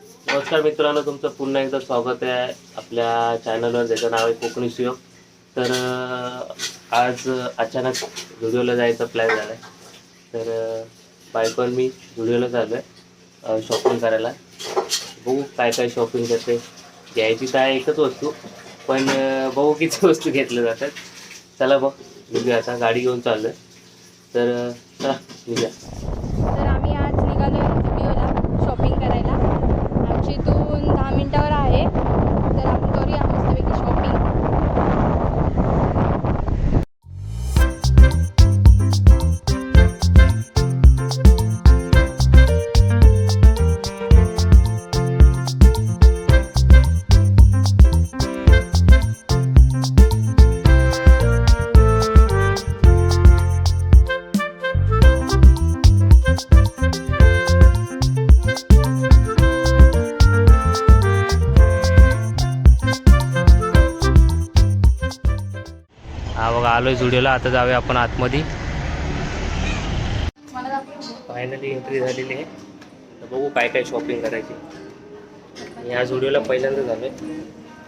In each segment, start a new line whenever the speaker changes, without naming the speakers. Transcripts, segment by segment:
नमस्कार मित्रांनो तुमचं पुन्हा एकदा स्वागत आहे आपल्या चॅनलवर ज्याचं नाव आहे कोकणी सुयोग. तर आज अचानक व्हिडिओला जायचा प्लॅन झाला आहे तर अं, मी व्हिडिओला चाललो आहे शॉपिंग करायला. बघू काय काय शॉपिंग करते. घ्यायची काय एकच वस्तू पण बघू किती वस्तू घेतल्या जातात. चला बघ निघूया आता गाडी घेऊन चाललो आहे तर चला निघूया. बघा आलोय जुडिओला आता जाऊया आपण आतमध्ये. फायनली एंट्री झालेली आहे. तर बघू काय काय शॉपिंग करायची. मी या जुडिओला पहिल्यांदा झालोय.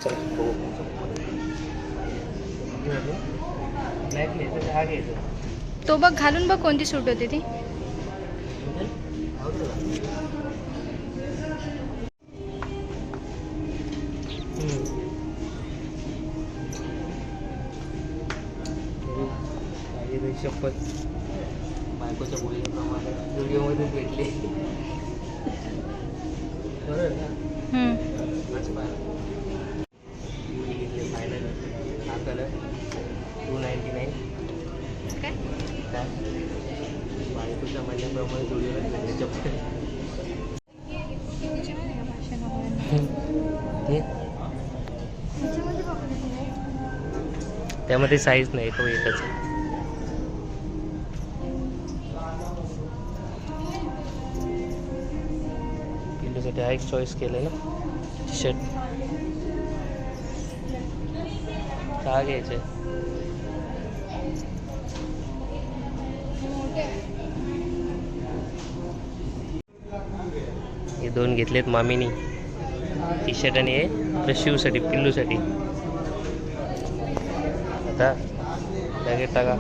चल बघू.
तो बघ घालून बघ कोणती सूट होती ती.
काही शपथ. बायकोच्या बोलण्याप्रमाणे व्हिडिओमध्येच भेटले. ना. आज घेतले फायनल हा कलर टू नाईन्टी नाईन बायकोच्या म्हणण्याप्रमाणे घेतले चप्पल त्यामध्ये साईज नाही तो एकच. हा एक चॉईस केलं ना टी शर्ट का घ्यायचं? आहे हे दोन घेतलेत मामीनी. टी शर्ट आणि हे शिवसाठी पिल्लूसाठी आता लगेच टाका.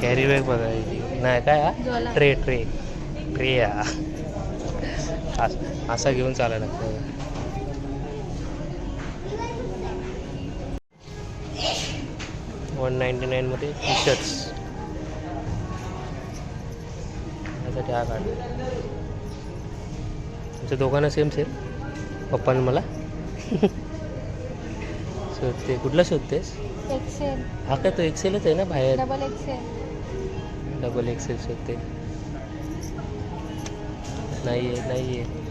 कॅरी बॅग बघा. नाही काय हा. ट्रे ट्रे ट्रे हा. अस- असा घेऊन चालायला लागतं. वन नाईन्टी नाईनमध्ये टी शर्ट्स त्यासाठी हा काढ तुमच्या दोघांना सेम सेम पप्पाने मला? शोधते. कुठला शोधतेस? हा काय तो एक्सेलच आहे ना बाहेर?
डबल एक्सेल
डबल एक्सेल शोधते. नाही आहे नाही आहे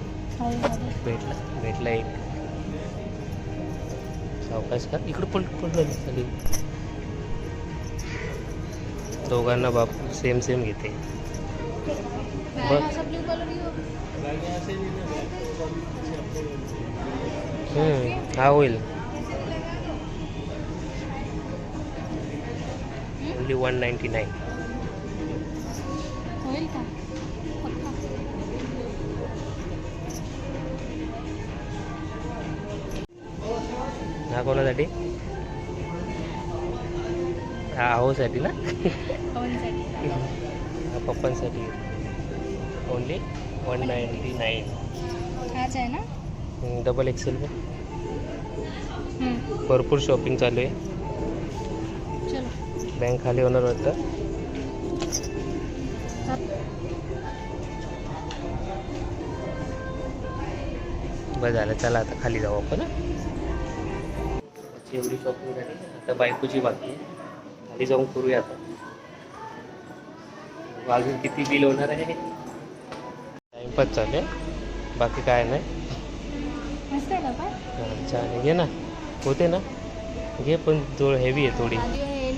भेटला भेटला एक. सावकाश का? इकडं पलट पडलं खाली. दोघांना बाप सेम सेम घेते. बघ. हा होईल. ओनली वन नाईन्टी नाईन
होईल का?
कोणासाठी हा आहोसाठी ना? पप्पांसाठी. ओनली वन नाईन्टी नाईन
हाच आहे ना?
Double XL. भरपूर शॉपिंग चालू आहे. बँक खाली होणार वाटतं? बस झालं चला आता खाली जाऊ आपण? एवढी शॉपिंग झाली आता बायकोची बाकी आहे खाली जाऊन करूया आता. अजून किती बिल होणार आहे टाइमपास चालू आहे बाकी काय नाही. हा, छान. घे ना. होते ना. घे पण थोडं हेवी आहे थोडी.
हे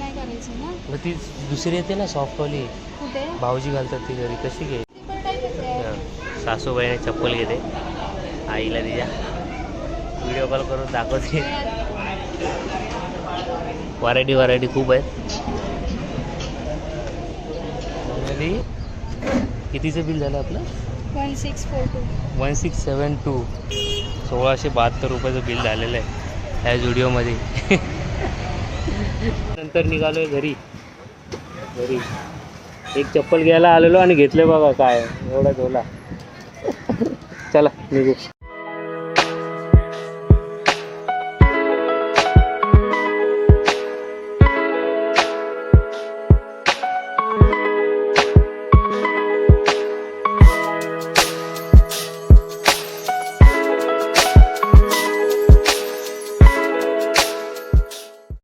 मग ती दुसरी येते ना सॉफ्टवाली भाऊजी घालतात ती घरी. कशी घे. हा. सासूबाईने चप्पल घेते. आईला तिच्या व्हिडिओ कॉल करून दाखवते. व्हरायटी व्हरायटी खूप आहेत. कितीचं बिल झालं आपलं?
One six four two
one six seven two सोळाशे बहात्तर रुपयाचं बिल झालेलं आहे ह्या व्हिडिओमध्ये नंतर निघालोय घरी. घरी. एक चप्पल घ्यायला आलेलो आणि घेतले बघा काय. एवढा झोला. चला निघू.